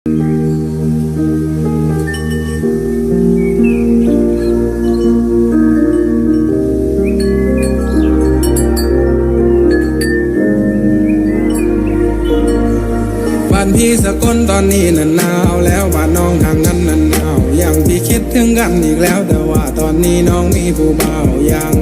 บ้านพี่สกลตอนนี้น่ะหนาวแล้วบ้านน้องทางนั้นน่ะหนาวยังพี่คิดถึงกันอีกแล้วแต่ว่าตอนนี้น้องมีผู้บ่าวยัง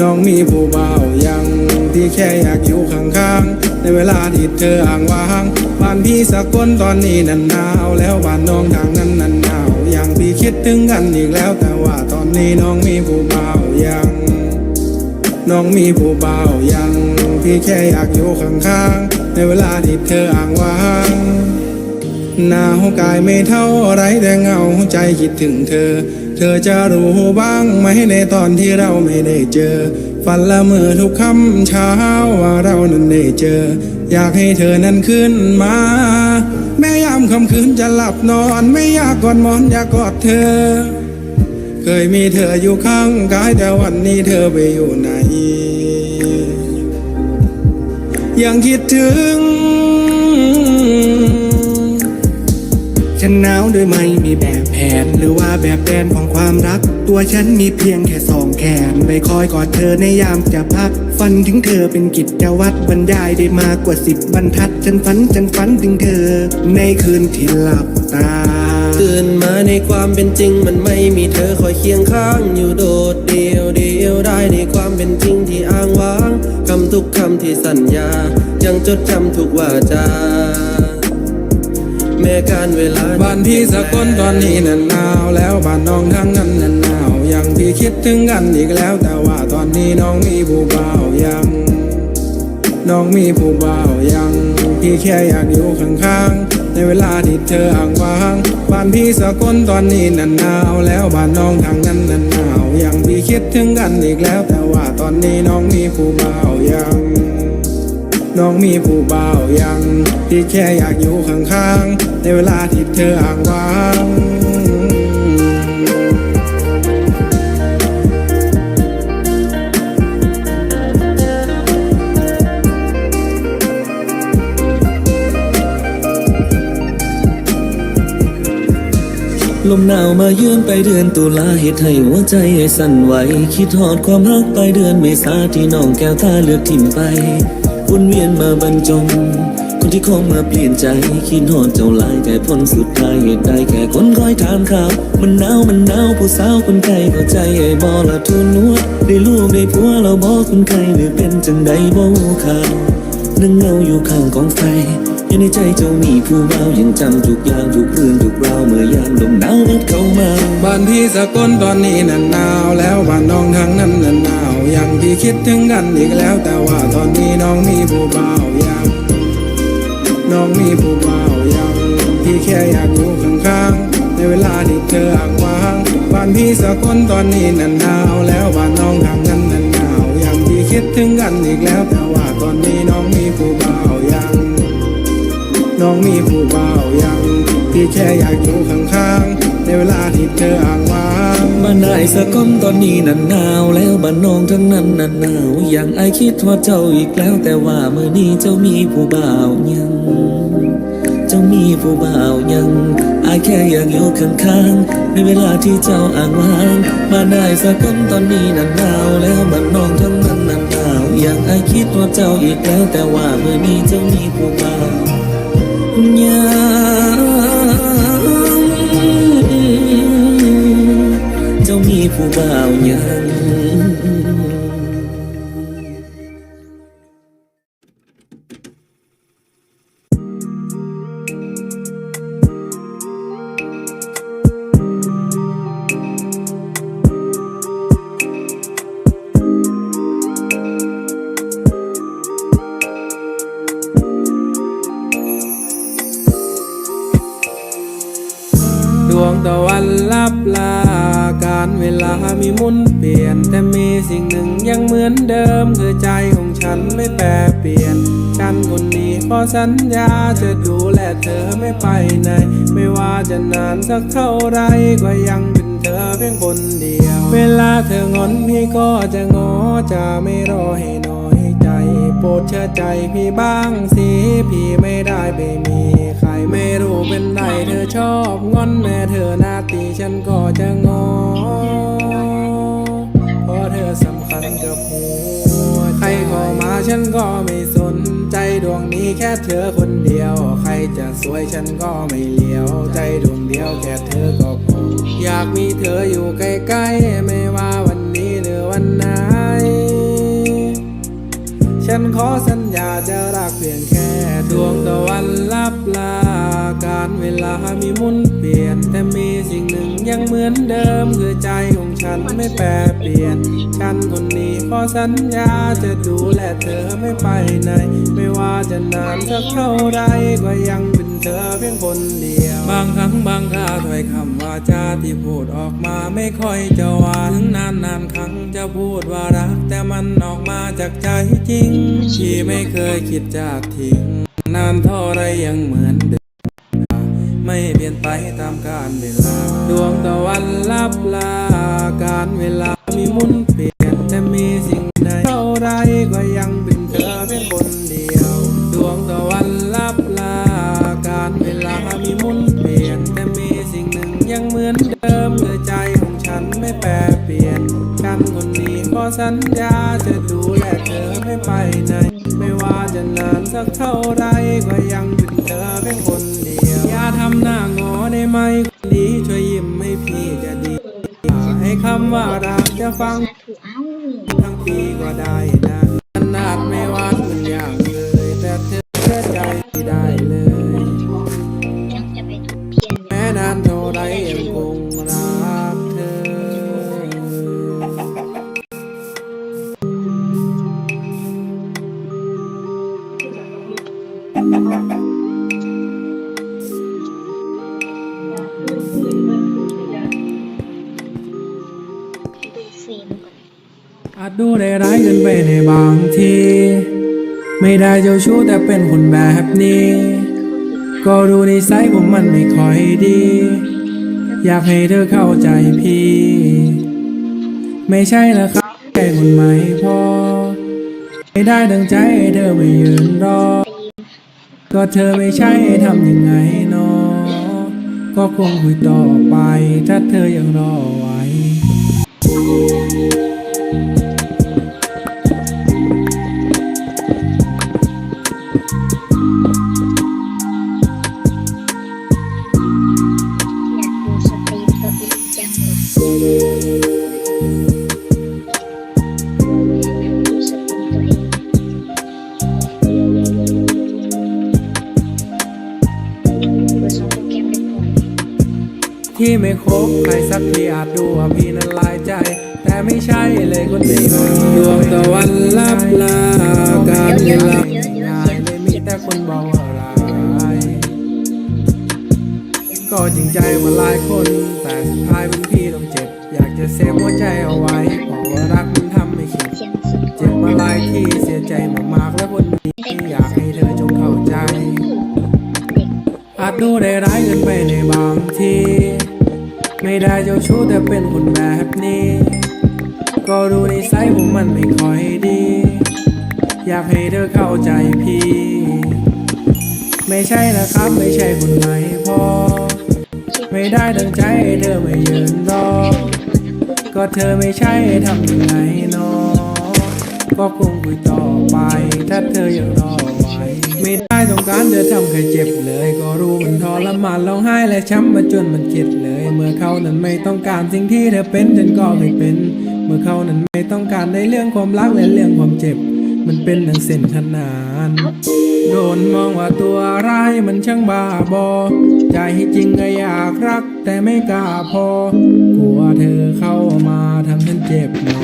น้องมีผู้บ่าวยังพี่แค่อยากอยู่ข้างๆ ในเวลาที่เธออ่างว่างบ้านพี่สกลตอนนี้น่ะหนาวแล้วบ้านน้องทางนั้นน่ะหนาวยังพี่คิดถึงกันอีกแล้วแต่ว่าตอนนี้น้องมีผู้บ่าวยังน้องมีผู้บ่าวยังพี่แค่อยากอยู่ข้างๆ ในเวลาที่เธออ่างว่างหนาวกายไม่เท่าไรแต่เหงาใจคิดถึงเธอ ธอจะรู้บ้างไหมในตอนที่เราไม่ได้เจอ ฝันละเมอทุกค่ำเช้าว่าเรานั้นได้เจอ อยากให้เธอนั้นขึ้นมา แม่ยามค่ำคืนจะหลับนอนไม่อยากกอดมอนอยากกอดเธอ เคยมีเธออยู่ข้างกายแต่วันนี้เธอไปอยู่ไหน ยังคิดถึง ฉันหนาวโดยไม่มีแบบแผน หรือว่าแบบแผนของความรัก ตัวฉันมีเพียงแค่สองแขนไปคอยกอดเธอในยามจะพัก ฝันถึงเธอเป็นกิจวัตรบรรยายได้มากกว่าสิบบรรทัด ฉันฝันฉันฝันถึงเธอ ในคืนที่หลับตาตื่นมาในความเป็นจริง มันไม่มีเธอคอยเคียงข้างอยู่โดดเดียวเดียวได้ในความเป็นจริงที่อ้างว้างคำทุกคำที่สัญญา ยังจดจำทุกวาจา แม้การเวลาบ้านพี่สกลตอนนี้น่ะหนาวแล้วบ้านน้องทั้งนั้นน่ะหนาวยังพี่คิดถึงกันอีกแล้ว แต่ว่าตอนนี้น้องมีผู้บ่าวยัง น้องมีผู้บ่าวยัง พี่แค่อยากอยู่ข้างๆในเวลาที่เธออ่างว่างบ้านพี่สกลตอนนี้น่ะหนาวแล้วบ้านน้องทางนั้นน่ะหนาวยังพี่คิดถึงกันอีกแล้ว แต่ว่าตอนนี้น้องมีผู้บ่าวยัง น้องมีผู้บ่าวยัง ที่แค่อยากอยู่ข้างๆ ในเวลาที่เธออ่างว่างลมหนาวมาเยือนไปเดือนตุลาเหตุให้หัวใจสั่นไหว คิดหอดความรักไปเดือนเมษาที่น้องแก้วตาเลือกทิมไป วนเวียนมาบรรจง คนที่ขอมาเปลี่ยนใจ คิดหอดเจ้าลายแต่ผลสุดท้ายเหตุใดแค่คนคอยถามข่าว มันหนาวมันหนาวผู้สาวคนไกลเข้าใจไอ้บอละทุนนวดได้ลูกได้ผัวเราบอกคนไข้หรือเป็นจังใดบ่ข่าวนั่งเงาอยู่ข้างกองไฟ ยู่ในใจเจ้ามีผู้บ่ายังจำทุกอย่างทุกเรื่องทุกราวเมื่อยามลมหนาวพัดเข้ามาบ้านพี่สะกลตอนนี้น่ะหนาวแล้วบ้านน้องทางนั้นน่ะหนาวยังพี่คิดถึงกันอีกแล้ว แต่ว่าตอนนี้น้องมีผู้บ่ายังน้องมีผู้บ่ายังพี่แค่อยากอยู่ข้างๆในเวลาที่เธออ่างว่างบ้านพี่สะกลตอนนี้น่ะหนาวแล้วบ้านน้องทางนั้นน่ะหนาวยังพี่คิดถึงกันอีกแล้ว แต่ว่าตอนนี้น้องมี น้องมีผู้บ่าวยัง พี่แค่อยากอยู่ข้างๆในเวลาที่เธออ่างว่างบ้านนายสะก้มตอนนี้นันหนาวแล้วบ้านน้องทั้งนั้นนันหนาวอย่างไอคิดว่าเจ้าอีกแล้วแต่ว่าเมื่อนี้เจ้ามีผู้บ่าวยัง เจ้ามีผู้บ่าวยังอายแค่อยากอยู่ข้างๆในเวลาที่เจ้าอ่างว่างบ้านนายสะก้มตอนนี้นันหนาวแล้วบ้านน้องทั้งนั้นนันหนาวอย่างไอายคิดว่าเจ้าอีกแล้วแต่ว่าเมื่อนี้เจ้ามีผู้บ่าว ยังเจ้ามีผู้บ่าวยัง ลับลา การเวลามีมุนเปลี่ยน แต่มีสิ่งหนึ่งยังเหมือนเดิม คือใจของฉันไม่แปรเปลี่ยน ฉันคนนี้ขอสัญญาจะดูแลเธอไม่ไปไหน ไม่ว่าจะนานสักเท่าไรก็ยังเป็นเธอเพียงคนเดียว เวลาเธองอนพี่ก็จะงอจะไม่รอให้นอย ชื่อใจพี่บ้างสิพี่ไม่ได้ไปมี ใครไม่รู้เป็นไรเธอชอบงอนแม่เธอหน้าตีฉันก็จะงอเพราะเธอสำคัญกับหัวใครข้ามาฉันก็ไม่สนใจดวงนี้แค่เธอคนเดียว ใครจะสวยฉันก็ไม่เลี้ยว ใจดวงเดียวแค่เธอก็พออยากมีเธออยู่ใกล้ๆไม่ว่าวันนี้หรือวันไหน ฉันขอสัญญาจะรักเพียงแค่ดวงตะวันลับลา การเวลามีมุนเปลี่ยน แต่มีสิ่งหนึ่งยังเหมือนเดิม คือใจของฉันไม่แปรเปลี่ยน ฉันคนนี้ขอสัญญาจะดูแลเธอไม่ไปไหน ไม่ว่าจะนานสักเท่าไรก็ยังเป็นเธอเพียงคนเดียว บางครั้งบางคราถ้อยคำว่าจาที่พูดออกมาไม่ค่อยจะหวานนานนานครั้งจะพูดว่ารัก แต่มันออกมาจากใจจริง ที่ไม่เคยคิดจะทิ้งนานเท่าไรยังเหมือนเดิม ตามกาลเวลา ดวงตะวันลับลา การเวลามีมุนเปลี่ยนแต่มีสิ่งใดเท่าไรก็ยังเป็นเธอเพียงคนเดียว ดวงตะวันลับลา การเวลามีมุนเปลี่ยนแต่มีสิ่งหนึ่งยังเหมือนเดิมคือใจของฉันไม่แปรเปลี่ยน ฉันคนนี้ขอสัญญาจะดูแลเธอไม่ไปไหนไม่ว่าจะนานสักเท่าไรก็ยังเป็นเธอเพียงคนเดียวำหน้างอได้ไหมคนดีช่วยยิ้มให้พี่จะดี ให้คำว่ารักจะฟังถูกเอ้าทั้งปีก็ได้ อาจดูได้ร้ายเกินไปในบางที ไม่ได้เจ้าชู้แต่เป็นคนแบบนี้ ก็ดูนิสัยผมมันไม่ค่อยดี อยากให้เธอเข้าใจพี่ ไม่ใช่ละครับแค่คนไม่พอ ไม่ได้ดังใจให้เธอไม่ยืนรอ ก็เธอไม่ใช่ทำยังไงเนอก็คงคุยต่อไป ถ้าเธอยังรอไว้ คบใครสักทีอาจดูว่าพี่นั้นลายใจ แต่ไม่ใช่เลยคนนี้ดวงตะวันลับลาการเวลาง่ายไม่มีแต่คนบอกว่าร้ายก็จริงใจมาหลายคน แต่สุดท้ายเป็นพี่ต้องเจ็บ อยากจะเซฟหัวใจเอาไว้บอกว่ารักมันทำไม่คิดเสียงสุดเจ็บมาหลายที่เสียใจมากๆและคนนี้อยากให้เธอจงเข้าใจ อาจดูได้ร้าย ไม่ได้เจ้าชู้แต่เป็นคนแบบนี้ ก็ดูนิสัยผมมันไม่ค่อยดี อยากให้เธอเข้าใจพี่ ไม่ใช่นะครับไม่ใช่คนไหนพอ ไม่ได้ดังใจให้เธอไม่ยืนรอ ก็เธอไม่ใช่ทำยังไงเนอก็คงคุยต่อไปถ้าเธอยังรอ การเธอทำใครเจ็บเลย ก็รู้มันทรมานร้องไห้และช้ำมาจนมันเจ็บเลย เมื่อเขานั้นไม่ต้องการสิ่งที่เธอเป็นฉันก็ไม่เป็น เมื่อเขานั้นไม่ต้องการในเรื่องความรักและเรื่องความเจ็บ มันเป็นดังเส้นขนานโดนมองว่าตัวร้ายมันช่างบ้าบอใจจริงก็อยากรัก แต่ไม่กล้าพอกลัวเธอเข้ามาทำฉันเจ็บหนอ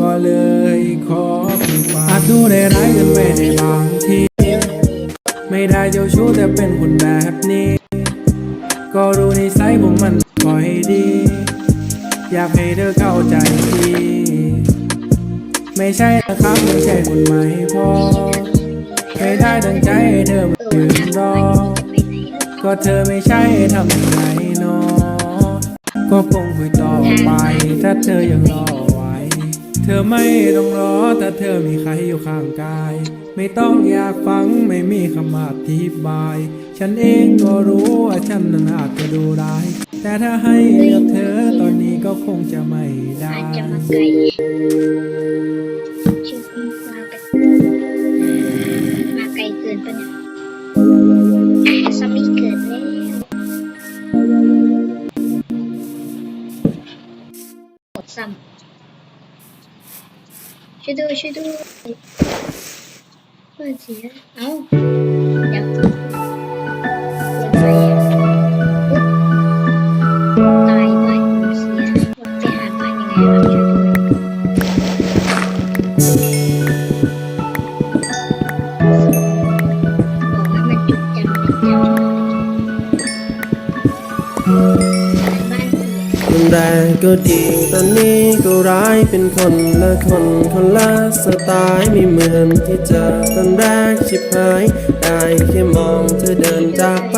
ก็เลยขอคืนอาจดูได้ร้ายกินไปในบางที ไม่ได้เจ้าชู้แต่เป็นคนแบบนี้ ก็รู้นิสัยผมมันค่อยดี อยากให้เธอเข้าใจพี่ไม่ใช่นะครับไม่ใช่คนใหม่พอไม่ได้ดังใจให้เธอมายืนรอ ก็เธอไม่ใช่ทำยังไงเนอก็คงคุยต่อไป ถ้าเธอยังรอไว้เธอไม่ต้องรอถ้าเธอมีใครอยู่ข้างกาย ไม่ต้องอยากฟังไม่มีคำอธิบาย ฉันเองก็รู้ว่าฉันนั้นอาจจะดูร้าย แต่ถ้าให้เลือกเธอตอนนี้ก็คงจะไม่ได้อาจจะมาไกลชื่อพี่มาไกลเกินปะเนี่ยอะซัมมี่เกิดแล้วกดซ้ำช่วยด้วยช่วยด้ วยเปิดเสียเอ้าเดี๋ยวเปิดไฟอะอุ๊ เป็นคนละคนคนละสไตล์ไม่เหมือนที่เจอตอนแรกชิบหาย ได้แค่มองเธอเดินจากไป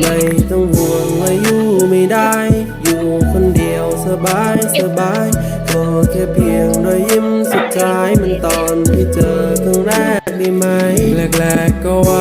ไม่ต้องห่วงว่าอยู่ไม่ได้ อยู่คนเดียวสบายสบายขอแค่เพียงรอยยิ้มสุดท้ายมันตอนที่เจอครั้งแรกได้ไหมแรกๆก็ว่า